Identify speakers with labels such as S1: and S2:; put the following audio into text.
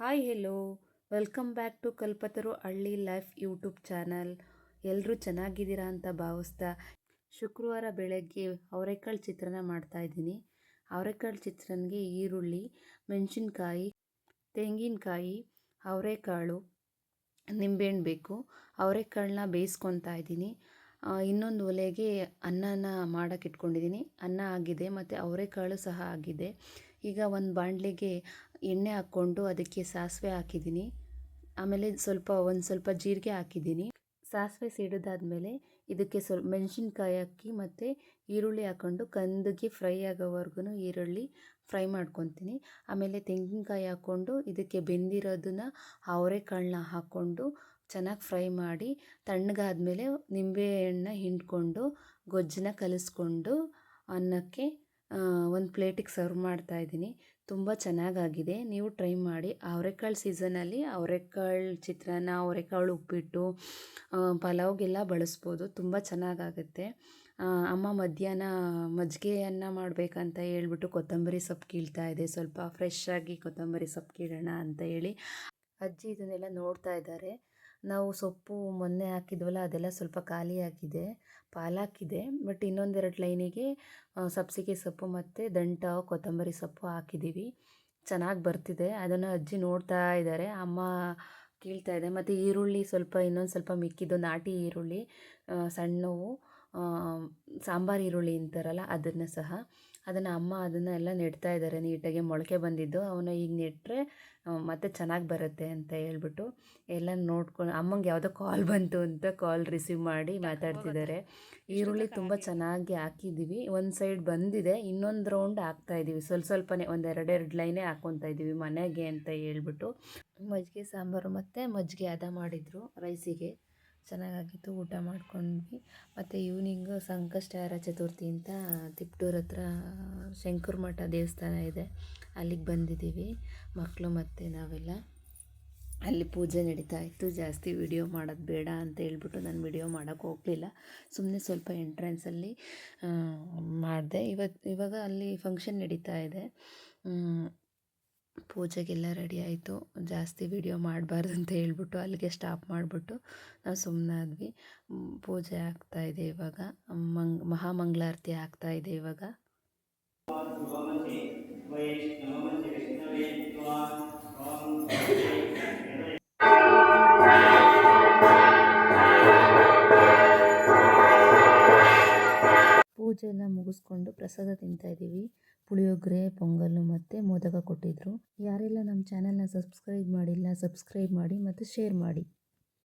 S1: Hi hello, welcome back to Kalpataru Halli life YouTube channel. ಎಲ್ಲರೂ ಚೆನ್ನಾಗಿದ್ದೀರಾ ಅಂತ ಭಾವಿಸ್ತಾ ಶುಕ್ರವಾರ ಬೆಳಗ್ಗೆ ಅವರೆಕಾಳು ಚಿತ್ರಾನ್ನ ಮಾಡ್ತಾಯಿದ್ದೀನಿ ಅವರೆಕಾಳು ಚಿತ್ರಾನ್ಗೆ ಈರುಳ್ಳಿ, ಮೆಣಸಿನ್ಕಾಯಿ, ತೆಂಗಿನಕಾಯಿ, ಅವರೆಕಾಳು, ನಿಂಬೆಹಣ್ಣು ಬೇಕು. ಅವರೆಕಾಳನ್ನ ಬೇಯಿಸ್ಕೊತಾ ಇದ್ದೀನಿ. ಇನ್ನೊಂದು ಒಲೆಗೆ ಅನ್ನನ ಮಾಡೋಕ್ಕೆ ಇಟ್ಕೊಂಡಿದ್ದೀನಿ. ಅನ್ನ ಆಗಿದೆ, ಮತ್ತು ಅವರೆಕಾಳು ಸಹ ಆಗಿದೆ. ಈಗ ಒಂದು ಬಾಣಲೆಗೆ ಎಣ್ಣೆ ಹಾಕ್ಕೊಂಡು ಅದಕ್ಕೆ ಸಾಸಿವೆ ಹಾಕಿದ್ದೀನಿ. ಆಮೇಲೆ ಸ್ವಲ್ಪ, ಒಂದು ಸ್ವಲ್ಪ ಜೀರಿಗೆ ಹಾಕಿದ್ದೀನಿ. ಸಾಸಿವೆ ಸಿಡಿದಾದ್ಮೇಲೆ ಇದಕ್ಕೆ ಸ್ವಲ್ಪ ಮೆಣಸಿನ್ಕಾಯಿ ಹಾಕಿ ಮತ್ತು ಈರುಳ್ಳಿ ಹಾಕ್ಕೊಂಡು ಕಂದಗೆ ಫ್ರೈ ಆಗೋವರೆಗೂ ಈರುಳ್ಳಿ ಫ್ರೈ ಮಾಡ್ಕೊತೀನಿ. ಆಮೇಲೆ ತೆಂಗಿನಕಾಯಿ ಹಾಕ್ಕೊಂಡು ಇದಕ್ಕೆ ಬೆಂದಿರೋದನ್ನ ಅವರೆಕಾಳನ್ನ ಹಾಕ್ಕೊಂಡು ಚೆನ್ನಾಗಿ ಫ್ರೈ ಮಾಡಿ ತಣ್ಣಗಾದ್ಮೇಲೆ ನಿಂಬೆಹಣ್ಣು ಹಿಂಡ್ಕೊಂಡು ಗೊಜ್ಜನ್ನ ಕಲಿಸ್ಕೊಂಡು ಅನ್ನಕ್ಕೆ ಒಂದು ಪ್ಲೇಟಿಗೆ ಸರ್ವ್ ಮಾಡ್ತಾ ಇದ್ದೀನಿ. ತುಂಬ ಚೆನ್ನಾಗಾಗಿದೆ. ನೀವು ಟ್ರೈ ಮಾಡಿ. ಅವರೆಕಾಳು ಸೀಸನಲ್ಲಿ ಅವರೆಕಾಳು ಚಿತ್ರಾನ್ನ, ಅವರೆಕಾಳು ಉಪ್ಪಿಟ್ಟು ಪಲಾವ್ಗೆಲ್ಲ ಬಳಸ್ಬೋದು. ತುಂಬ ಚೆನ್ನಾಗಾಗುತ್ತೆ. ಅಮ್ಮ ಮಧ್ಯಾಹ್ನ ಮಜ್ಜಿಗೆ ಅನ್ನ ಮಾಡಬೇಕಂತ ಹೇಳ್ಬಿಟ್ಟು ಕೊತ್ತಂಬರಿ ಸೊಪ್ಪು ಕೀಳ್ತಾ ಇದೆ. ಸ್ವಲ್ಪ ಫ್ರೆಶ್ ಆಗಿ ಕೊತ್ತಂಬರಿ ಸೊಪ್ಪು ಕೀಳೋಣ ಅಂತ ಹೇಳಿ ಅಜ್ಜಿ ಇದನ್ನೆಲ್ಲ ನೋಡ್ತಾ ಇದ್ದಾರೆ. ನಾವು ಸೊಪ್ಪು ಮೊನ್ನೆ ಹಾಕಿದ್ವಲ್ಲ, ಅದೆಲ್ಲ ಸ್ವಲ್ಪ ಖಾಲಿಯಾಗಿದೆ ಪಾಲಾಕಿದೆ ಬಟ್ ಇನ್ನೊಂದೆರಡು ಲೈನಿಗೆ ಸಬ್ಸಿಗೆ ಸೊಪ್ಪು ಮತ್ತು ದಂಟ, ಕೊತ್ತಂಬರಿ ಸೊಪ್ಪು ಹಾಕಿದ್ದೀವಿ. ಚೆನ್ನಾಗಿ ಬರ್ತಿದೆ. ಅದನ್ನು ಅಜ್ಜಿ ನೋಡ್ತಾ ಇದ್ದಾರೆ. ಅಮ್ಮ ಕೀಳ್ತಾ ಇದೆ. ಮತ್ತು ಈರುಳ್ಳಿ ಸ್ವಲ್ಪ, ಇನ್ನೊಂದು ಸ್ವಲ್ಪ ಮಿಕ್ಕಿದ್ದು ನಾಟಿ ಈರುಳ್ಳಿ ಸಣ್ಣವು ಸಾಂಬಾರು ಈರುಳ್ಳಿ ಅಂತಾರಲ್ಲ ಅದನ್ನು ಸಹ ಅದನ್ನು ಅಮ್ಮ ಅದನ್ನು ಎಲ್ಲ ನೆಡ್ತಾ ಇದ್ದಾರೆ ನೀಟಾಗಿ. ಮೊಳಕೆ ಬಂದಿದ್ದು ಅವನ್ನ ಈಗ ನೆಟ್ಟರೆ ಮತ್ತೆ ಚೆನ್ನಾಗಿ ಬರುತ್ತೆ ಅಂತ ಹೇಳ್ಬಿಟ್ಟು ಎಲ್ಲ ನೋಡ್ಕೊಂಡು ಅಮ್ಮಂಗೆ ಯಾವುದೋ ಕಾಲ್ ಬಂತು ಅಂತ ಕಾಲ್ ರಿಸೀವ್ ಮಾಡಿ ಮಾತಾಡ್ತಿದ್ದಾರೆ. ಈರುಳ್ಳಿ ತುಂಬ ಚೆನ್ನಾಗಿ ಹಾಕಿದ್ದೀವಿ. ಒಂದು ಸೈಡ್ ಬಂದಿದೆ ಇನ್ನೊಂದು ರೌಂಡ್ ಹಾಕ್ತಾ ಇದ್ದೀವಿ ಸ್ವಲ್ಪ ಸ್ವಲ್ಪನೇ ಒಂದು ಎರಡೆರಡು ಲೈನೇ ಹಾಕ್ಕೊತಾ ಇದ್ದೀವಿ ಮನೆಗೆ ಅಂತ ಹೇಳ್ಬಿಟ್ಟು. ಮಜ್ಜಿಗೆ ಸಾಂಬಾರು ಮತ್ತು ಮಜ್ಜಿಗೆ ಹದ ಮಾಡಿದರು ರೈಸಿಗೆ ಚೆನ್ನಾಗಾಗಿತ್ತು ಊಟ ಮಾಡ್ಕೊಂಡ್ವಿ. ಮತ್ತು ಈವ್ನಿಂಗು ಸಂಕಷ್ಟಹರ ಚತುರ್ಥಿ ಅಂತ ತಿಪ್ಟೂರ್ ಹತ್ರ ಶಂಕರ ಮಠ ದೇವಸ್ಥಾನ ಇದೆ. ಅಲ್ಲಿಗೆ ಬಂದಿದ್ದೀವಿ ಮಕ್ಕಳು ಮತ್ತು ನಾವೆಲ್ಲ. ಅಲ್ಲಿ ಪೂಜೆ ನಡೀತಾ ಇತ್ತು. ಜಾಸ್ತಿ ವಿಡಿಯೋ ಮಾಡೋದು ಬೇಡ ಅಂತ ಹೇಳ್ಬಿಟ್ಟು ನಾನು ವಿಡಿಯೋ ಮಾಡೋಕ್ಕೆ ಹೋಗಲಿಲ್ಲ. ಸುಮ್ಮನೆ ಸ್ವಲ್ಪ ಎಂಟ್ರೆನ್ಸಲ್ಲಿ ಮಾಡಿದೆ. ಇವತ್ತು ಇವಾಗ ಅಲ್ಲಿ ಫಂಕ್ಷನ್ ನಡೀತಾ ಇದೆ. ಪೂಜೆಗೆಲ್ಲ ರೆಡಿ ಆಯಿತು. ಜಾಸ್ತಿ ವಿಡಿಯೋ ಮಾಡಬಾರ್ದು ಅಂತ ಹೇಳ್ಬಿಟ್ಟು ಅಲ್ಲಿಗೆ ಸ್ಟಾಪ್ ಮಾಡಿಬಿಟ್ಟು ನಾವು ಸುಮ್ಮನಾದ್ವಿ ಪೂಜೆ ಆಗ್ತಾಯಿದೆ ಇವಾಗ. ಮಂಗ್, ಮಹಾಮಂಗಳಾರತಿ ಆಗ್ತಾಯಿದೆ ಇವಾಗ. ಪೂಜೆ ಎಲ್ಲ ಮುಗಿಸ್ಕೊಂಡು ಪ್ರಸಾದ ತಿಂತಾ ತಿಂತಾಯಿದ್ದೀವಿ ಪುಳಿಯೋಗರೆ, ಪೊಂಗಲ್ಲು ಮತ್ತು ಮೋದಕ ಕೊಟ್ಟಿದ್ದರು ಯಾರೆಲ್ಲ ನಮ್ಮ ಚಾನಲ್ನ ಸಬ್ಸ್ಕ್ರೈಬ್ ಮಾಡಿಲ್ಲ ಸಬ್ಸ್ಕ್ರೈಬ್ ಮಾಡಿ ಮತ್ತು ಶೇರ್ ಮಾಡಿ.